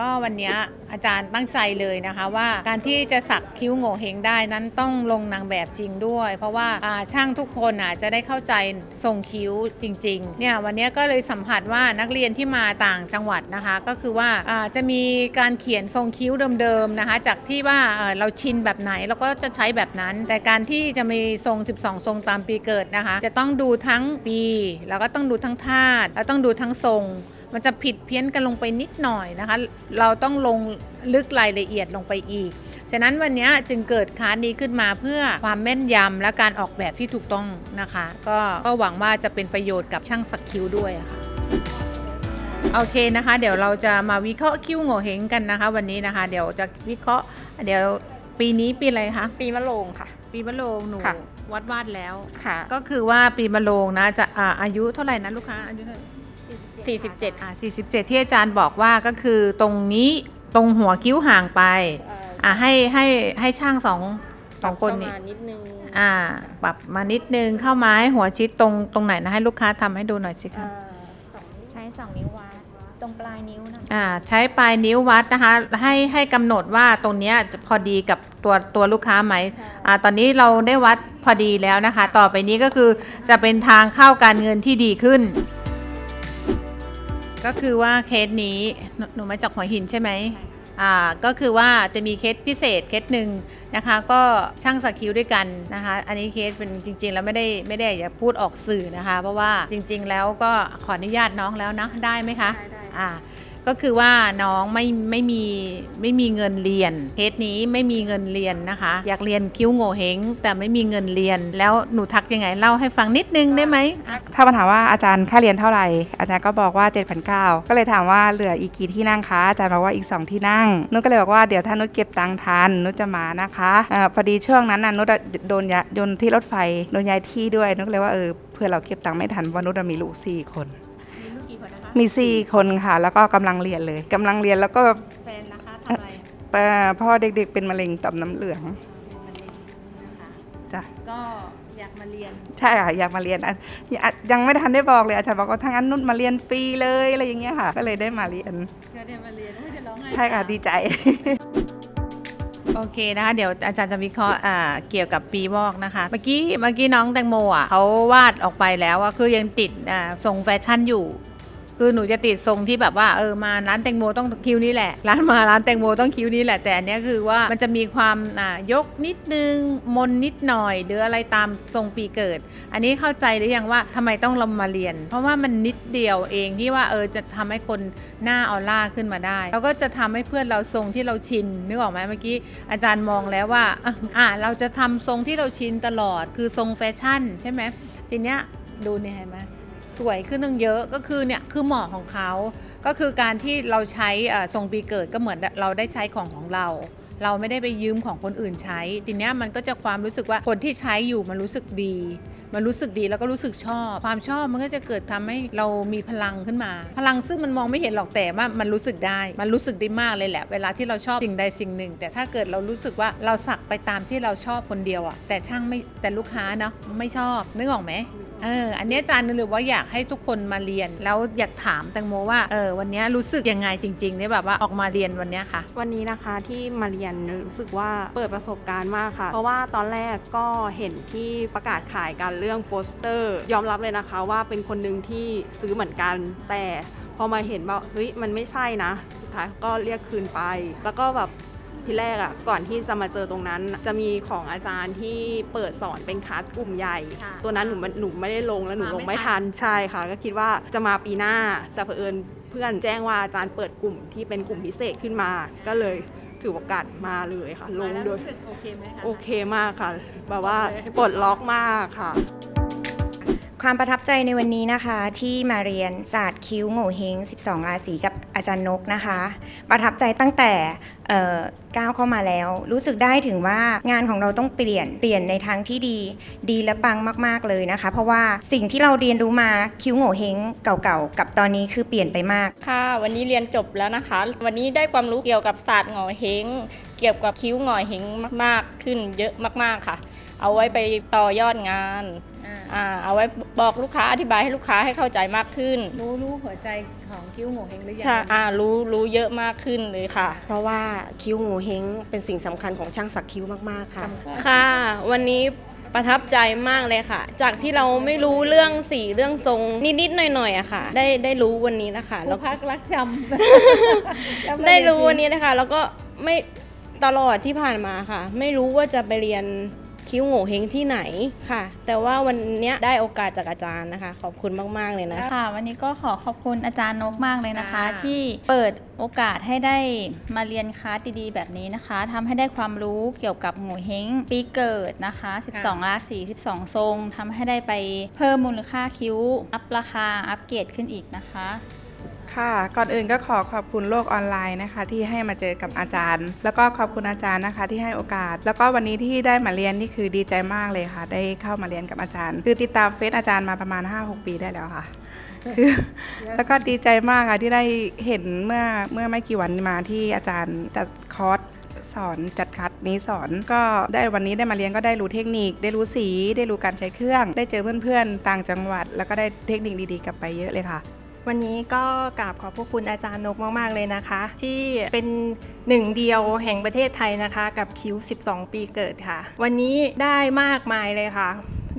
ก็วันนี้อาจารย์ตั้งใจเลยนะคะว่าการที่จะสักคิ้วโง่เฮงได้นั้นต้องลงนางแบบจริงด้วย เพราะว่าช่างทุกคนจะได้เข้าใจทรงคิ้วจริงๆเนี่ยวันนี้ก็เลยสัมผัสว่านักเรียนที่มาต่างจังหวัดนะคะ ก็คือว่าจะมีการเขียนทรงคิ้วเดิมๆนะคะ จากที่ว่าเราชินแบบไหนเราก็จะใช้แบบนั้น แต่การที่จะมีทรง 12 ทรงตามปีเกิดนะคะ จะต้องดูทั้งปี แล้วก็ต้องดูทั้งธาตุแล้วต้องดูทั้งทรง มันจะผิดเพี้ยนกันลงไปนิดหน่อยนะคะ เราต้องลงลึกรายละเอียดลงไปอีก ฉะนั้นวันนี้จึงเกิดคลาสนี้ขึ้นมาเพื่อความแม่นยำและการออกแบบที่ถูกต้องนะคะ ก็ก็หวังว่าจะเป็นประโยชน์กับช่างสักคิ้วด้วยอะค่ะโอเคนะคะ เดี๋ยวเราจะมาวิเคราะห์คิ้วโง่เฮงกันนะคะ วันนี้นะคะ เดี๋ยวจะวิเคราะห์ เดี๋ยวปีนี้ปีอะไรคะปีมะโรงค่ะ ปีมะโรงหนูค่ะวัดวาดแล้วค่ะก็คือว่าปีมะโรงนะจะอ่าอายุเท่าไหร่นะลูกค้าอายุเท่าไหร่ 47 อ่า47 ที่อาจารย์บอกว่าก็คือตรงนี้ตรงหัวคิ้วห่างไปอ่าให้ให้ให้ช่างสองสองคนนี้ประมาณนิดนึงอ่า ปรับมานิดนึงเข้ามาให้หัวชิดตรงตรงไหนนะให้ลูกค้าทำให้ดูหน่อยสิคะใช้2นิ้ววัดตรงปลายนิ้วนะคะอ่าใช้ปลายนิ้ววัดนะคะ ให้ให้กำหนดว่าตรงเนี้ยจะพอดีกับตัวตัวลูกค้าไหมอ่าตอนนี้เราได้วัดพอดีแล้วนะคะ ต่อไปนี้ก็คือจะเป็นทางเข้าการเงินที่ดีขึ้น ก็คือว่าเคสนี้หนูหนูมาจากหัวหินใช่ไหมอ่าก็คือว่าจะมีเคสพิเศษเคสหนึ่งนะคะ ก็ช่างสักคิ้วด้วยกันนะคะ อันนี้เคสเป็นจริง ๆ แล้วไม่ได้ไม่ได้อยากจะพูดออกสื่อนะคะ เพราะว่าจริง ๆ แล้วก็ขออนุญาตน้องแล้วนะได้ไหมคะได้ได้ อ่า ก็คือว่าน้องไม่ไม่มีไม่มีเงินเรียนเคสนี้ไม่มีเงินเรียนนะคะ อยากเรียนคิ้วโง่เฮงแต่ไม่มีเงินเรียน แล้วหนูทักยังไงเล่าให้ฟังนิดนึงได้ไหมถ้ามาถามว่าอาจารย์ค่าเรียนเท่าไหร่ อาจารย์ก็บอกว่า 7,900ก็เลยถามว่าเหลืออีกกี่ที่นั่งคะอาจารย์บอกว่าอีก 2 ที่นั่งนุชก็เลยบอกว่าเดี๋ยวถ้านุชเก็บตังค์ทันนุชจะมานะคะอาพอดีช่วงนั้นน่ะนุชโดนยโดนที่รถไฟโดนย้ายที่ด้วยนุชก็เลยว่าเออเพื่อเราเก็บตังค์ไม่ทันเพราะนุชอะมีลูกสี่คน มีลูกกี่คนนะคะมีสี่คนค่ะ แล้วก็กำลังเรียนเลยกำลังเรียนแล้วก็แฟนนะคะทำอะไรเอ่อพ่อเด็กๆเป็นมะเร็งต่อมน้ำเหลืองนะคะจ้ะก็อยากมาเรียนใช่ค่ะอยากมาเรียนอะยังยังไม่ทันได้บอกเลยอาจารย์บอกว่าทั้างนั้นนุชมาเรียนฟรีเลยอะไรอย่างเงี้ยค่ะ ก็เลยได้มาเรียนก็เรียนมาเรียนไม่จะร้องไห้ใช่ค่ะดีใจ โอเคนะคะเดี๋ยวอาจารย์จะวิเคราะห์อ่าเกี่ยวกับปีวอกนะคะเมื่อกี้เมื่อกี้น้องแตงโมอะเขาวาดออกไปแล้วว่าคือยังติดอ่าทรงแฟชั่นอยู่ คือหนูจะติดทรงที่แบบว่าเออมาร้านแตงโมต้องคิวนี้แหละ ร้านมาร้านแตงโมต้องคิวนี้แหละ แต่อันนี้คือว่ามันจะมีความอ่ายกนิดนึงมนนิดหน่อย หรืออะไรตามทรงปีเกิด อันนี้เข้าใจหรือยังว่าทำไมต้องเรามาเรียน เพราะว่ามันนิดเดียวเองที่ว่าเออจะทำให้คนหน้าออร่าขึ้นมาได้แล้วก็จะทำให้เพื่อนเราทรงที่เราชินนึกออกไหมเมื่อกี้อาจารย์มองแล้วว่าอะเราจะทำทรงที่เราชินตลอดคือทรงแฟชั่น ใช่ไหมทีเนี้ยดูนี่เห็นไหม สวยขึ้นตั้งเยอะก็คือเนี่ยคือเหมาะของเขา ก็คือการที่เราใช้ทรงปีเกิดก็เหมือนเราได้ใช้ของของเรา เราไม่ได้ไปยืมของคนอื่นใช้ ทีเนี้ยมันก็จะความรู้สึกว่าคนที่ใช้อยู่มันรู้สึกดี มันรู้สึกดีแล้วก็รู้สึกชอบ ความชอบมันก็จะเกิดทำให้เรามีพลังขึ้นมา พลังซึ่งมันมองไม่เห็นหรอกแต่ว่ามันรู้สึกได้ มันรู้สึกได้มากเลยแหละ เวลาที่เราชอบสิ่งใดสิ่งหนึ่ง แต่ถ้าเกิดเรารู้สึกว่าเราสักไปตามที่เราชอบคนเดียวอะแต่ช่างไม่แต่ลูกค้าเนาะไม่ชอบนึกออกไหม เอออันนี้อาจารย์นึกเลยว่าอยากให้ทุกคนมาเรียน แล้วอยากถามแตงโมว่าเออวันนี้รู้สึกยังไงจริงๆเนี่ยแบบว่าออกมาเรียนวันนี้ค่ะ วันนี้นะคะที่มาเรียนรู้สึกว่าเปิดประสบการณ์มากค่ะ เพราะว่าตอนแรกก็เห็นที่ประกาศขายกันเรื่องโปสเตอร์ ยอมรับเลยนะคะว่าเป็นคนหนึ่งที่ซื้อเหมือนกันแต่พอมาเห็นว่าเฮ้ยมันไม่ใช่นะ สุดท้ายก็เรียกคืนไป แล้วก็แบบ ทีแรกอะ่ะก่อนที่จะมาเจอตรงนั้น จะมีของอาจารย์ที่เปิดสอนเป็นคลาสกลุ่มใหญ่ ค่ะตัวนั้นหนูมันหนูไม่ได้ลงแล้วหนูมาลไม่งไม่ทัทันน ใช่ค่ะ ก็คิดว่าจะมาปีหน้า แต่เผอิญเพื่อนแจ้งว่าอาจารย์เปิดกลุ่มที่เป็นกลุ่มพิเศษขึ้นมา ก็เลยถือโอกาสมาเลยค่ะ ลงโดยรู้สึกโอเคไหมคะ โอเคมากค่ะแบบว่าปลดล็อกมากค่ะ ความประทับใจในวันนี้นะคะที่มาเรียนศาสตร์คิ้วโง่เฮง 12 ราศีกับอาจารย์นกนะคะ ประทับใจตั้งแต่ก้าวเข้ามาแล้ว รู้สึกได้ถึงว่างานของเราต้องเปลี่ยนเปลี่ยนในทางที่ดี ดีและปังมากๆเลยนะคะ เพราะว่าสิ่งที่เราเรียนรู้มาคิ้วโง่เฮงเก่าๆกับตอนนี้คือเปลี่ยนไปมากค่ะ วันนี้เรียนจบแล้วนะคะ วันนี้ได้ความรู้เกี่ยวกับศาสตร์หงอเฮงเกี่ยวกับคิ้วหงอเฮงมากๆ ขึ้นเยอะมากๆค่ะ เอาไว้ไปต่อยอดงาน อ่าอ่าเอาไว้บอกลูกค้าอธิบายให้ลูกค้าให้เข้าใจมากขึ้น รู้รู้หัวใจของคิ้วโงเฮงหรือยัใช่อ่ารู้รู้เยอะมากขึ้นเลยค่ะ เพราะว่าคิ้วงูเฮงเป็นสิ่งสำคัญของช่างสักคิ้วมาก ๆ ค่ะ ค่ะ วันนี้ประทับใจมากเลยค่ะ จากที่เราไม่รู้เรื่องสีเรื่องทรงนิดๆหน่อยๆอะค่ะ ได้ได้รู้วันนี้นะคะแล้แล้ววพักรักจำได้รู้วันนี้นะคะ แล้วก็ไม่ตลอดที่ผ่านมาค่ะ ไม่รู้ว่าจะไปเรียน คิ้วโง่เฮงที่ไหนค่ะ แต่ว่าวันเนี้ยได้โอกาสจากอาจารย์นะคะ ขอบคุณมาก ๆ เลยนะ ค่ะ วันนี้ก็ขอขอบคุณอาจารย์นกมากเลยนะคะ ค่ะ ที่เปิดโอกาสให้ได้มาเรียนคลาสดีๆ แบบนี้นะคะทำให้ได้ความรู้เกี่ยวกับหมูเฮงปีเกิดนะคะ 12 ราศี 12 ทรงทำให้ได้ไปเพิ่มมูลค่าคิ้ว อัพราคาอัพเกรดขึ้นอีกนะคะ ค่ะ ก่อนอื่นก็ขอขอบคุณโลกออนไลน์นะคะ ที่ให้มาเจอกับอาจารย์ แล้วก็ขอบคุณอาจารย์นะคะ ที่ให้โอกาส แล้วก็วันนี้ที่ได้มาเรียนนี่คือดีใจมากเลยค่ะ ได้เข้ามาเรียนกับอาจารย์ คือติดตามเฟซอาจารย์มาประมาณ 5-6 ปีได้แล้วค่ะคือแล้วก็ดีใจมากค่ะที่ได้เห็นเมื่อเมื่อไม่กี่วันมาที่อาจารย์จัดคอร์สสอนจัดคัดนี้สอนก็ได้วันนี้ได้มาเรียนก็ได้รู้เทคนิค ได้รู้สี ได้รู้การใช้เครื่อง ได้เจอเพื่อนๆ ต่างจังหวัด แล้วก็ได้เทคนิคดีๆ กลับไปเยอะเลยค่ะ วันนี้ก็กราบขอบพระคุณอาจารย์นกมาก ๆ เลยนะคะ ที่เป็นหนึ่งเดียวแห่งประเทศไทยนะคะ กับคิ้ว 12 ปีเกิดค่ะ วันนี้ได้มากมายเลยค่ะ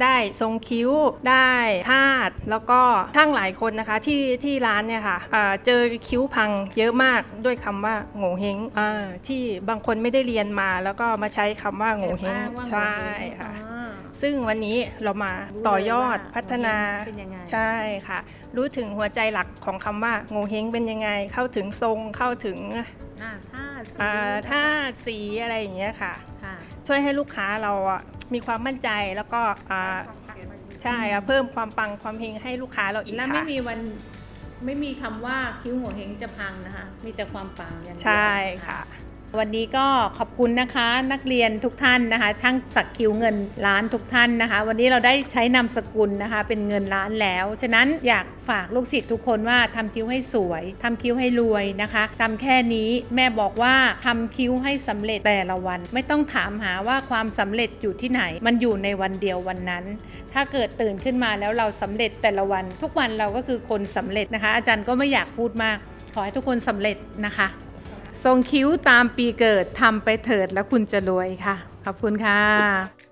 ได้ทรงคิ้วได้ธาตุแล้วก็ทั้งหลายคนนะคะที่ที่ร้านเนี่ยค่ะอ่าเจอคิ้วพังเยอะมากด้วยคำว่าโง่เฮงอ่าที่บางคนไม่ได้เรียนมา แล้วก็มาใช้คำว่าโง่เฮงแอบอ้างว่าโง่เห้งใช่ค่ะอ่า ซึ่งวันนี้เรามาต่อยอดรู้เลยว่าพัฒนาโงเห้งเป็นยังไงใช่ค่ะ รู้ถึงหัวใจหลักของคำว่าโงเฮงเป็นยังไง เข้าถึงทรงเข้าถึงอ่าท่าสีอ่าท่าสีอะไรอย่างเงี้ยค่ะค่ะช่วยให้ลูกค้าเราอะมีความมั่นใจแล้วก็อ่าใช่ค่ะเพิ่มความปังความเฮงให้ลูกค้าเราอีกและค่ะไม่มีวันไม่มีคำว่าคิ้วโงเฮงจะพังนะคะ มีแต่ความปังอย่างเดียวใช่ค่ะ วันนี้ก็ขอบคุณนะคะนักเรียนทุกท่านนะคะช่างสักคิวเงินล้านทุกท่านนะคะ วันนี้เราได้ใช้นามสกุลนะคะ เป็นเงินล้านแล้ว ฉะนั้นอยากฝากลูกศิษย์ทุกคนว่าทำคิ้วให้สวยทำคิ้วให้รวยนะคะจำแค่นี้แม่บอกว่าทำคิ้วให้สำเร็จแต่ละวัน ไม่ต้องถามหาว่าความสำเร็จอยู่ที่ไหน มันอยู่ในวันเดียววันนั้น ถ้าเกิดตื่นขึ้นมาแล้วเราสำเร็จแต่ละวัน ทุกวันเราก็คือคนสำเร็จนะคะ อาจารย์ก็ไม่อยากพูดมาก ขอให้ทุกคนสำเร็จนะคะ ทรงคิ้วตามปีเกิดทำไปเถิดแล้วคุณจะรวยค่ะ ขอบคุณค่ะ